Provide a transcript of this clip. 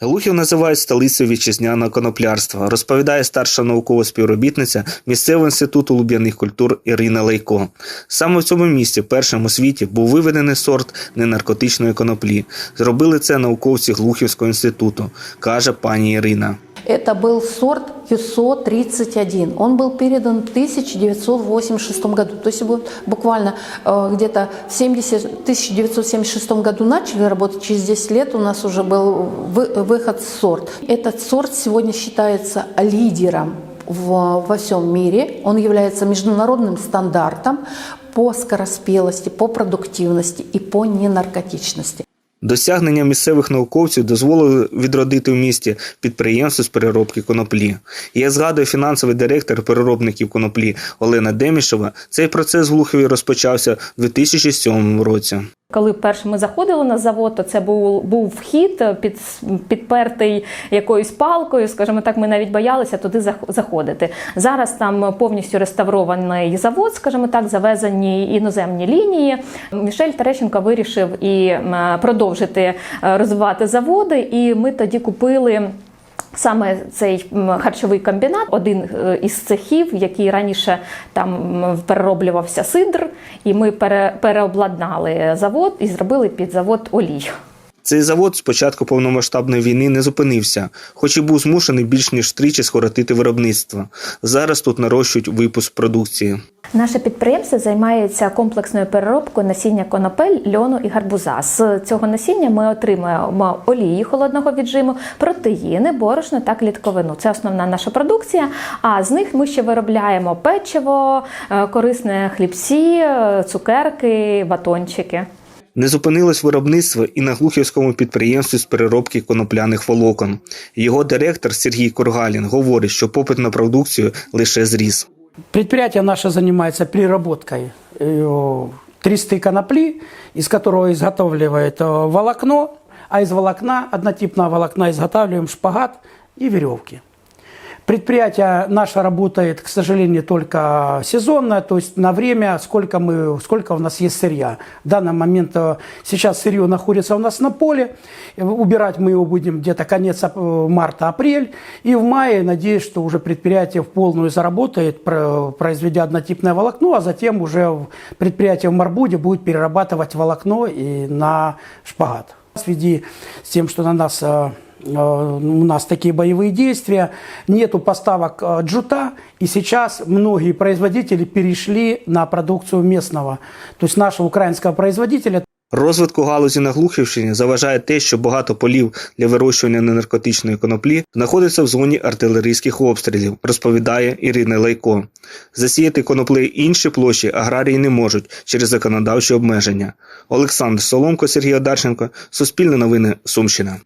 Глухів називають столицею вітчизняного коноплярства, розповідає старша наукова співробітниця місцевого інституту луб'яних культур Ірина Лейко. Саме в цьому місці, першим у світі, був виведений сорт ненаркотичної коноплі. Зробили це науковці Глухівського інституту, каже пані Ірина. Это был сорт ЮСО-31. Он был передан в 1986 году. То есть буквально э, где-то в 70, 1976 году начали работать, через 10 лет у нас уже был вы- выход сорт. Этот сорт сегодня считается лидером в, во всем мире. Он является международным стандартом по скороспелости, по продуктивности и по ненаркотичности. Досягнення місцевих науковців дозволили відродити в місті підприємство з переробки коноплі. Як згадує фінансовий директор переробників коноплі Олена Демішева, цей процес в Глухові розпочався в 2007 році. Коли перше ми заходили на завод, то це був, був вхід під, підпертий якоюсь палкою. Скажімо так, ми навіть боялися туди зах- заходити. Зараз там повністю реставрований завод, скажімо так, завезені іноземні лінії. Мішель Терещенко вирішив і продовжити е, розвивати заводи, і ми тоді купили. Саме цей харчовий комбінат, один е, із цехів, який раніше там перероблювався сидр, і ми пере, переобладнали завод і зробили під завод олій. Цей завод з початку повномасштабної війни не зупинився, хоч і був змушений більш ніж тричі скоротити виробництво. Зараз тут нарощують випуск продукції. Наше підприємство займається комплексною переробкою насіння конопель, льону і гарбуза. З цього насіння ми отримуємо олії холодного віджиму, протеїни, борошно та клітковину. Це основна наша продукція. А з них ми ще виробляємо печиво, е, корисне хлібці, е, цукерки, батончики. Не зупинилось виробництво і на глухівському підприємстві з переробки конопляних волокон. Його директор Сергій Кургалін говорить, що попит на продукцію лише зріс. Предприятие наше занимается переработкой э, тристой конопли, из которого э, волокно, а из волокна, однотипного волокна, изготавливаем шпагат и веревки. Предприятие наше работает, к сожалению, только сезонно, то есть на время, сколько, мы, сколько у нас есть сырья. В данный момент э, сейчас сырье находится у нас на поле, Э, убирать мы его будем где-то конец ап- марта-апрель, и в мае, надеюсь, что уже предприятие в полную заработает, про- произведя однотипное волокно, а затем уже предприятие в Марбуде будет перерабатывать волокно и на шпагат. В с тем, что на нас э, э, у нас такие боевые действия, нету поставок э, джута, и сейчас многие производители перешли на продукцию местного, то есть нашего украинского производителя. Розвитку галузі на Глухівщині заважає те, що багато полів для вирощування ненаркотичної коноплі знаходиться в зоні артилерійських обстрілів, розповідає Ірина Лайко. Засіяти коноплею інші площі аграрії не можуть через законодавчі обмеження. Олександр Соломко, Сергій Одарченко, Суспільне новини, Сумщина.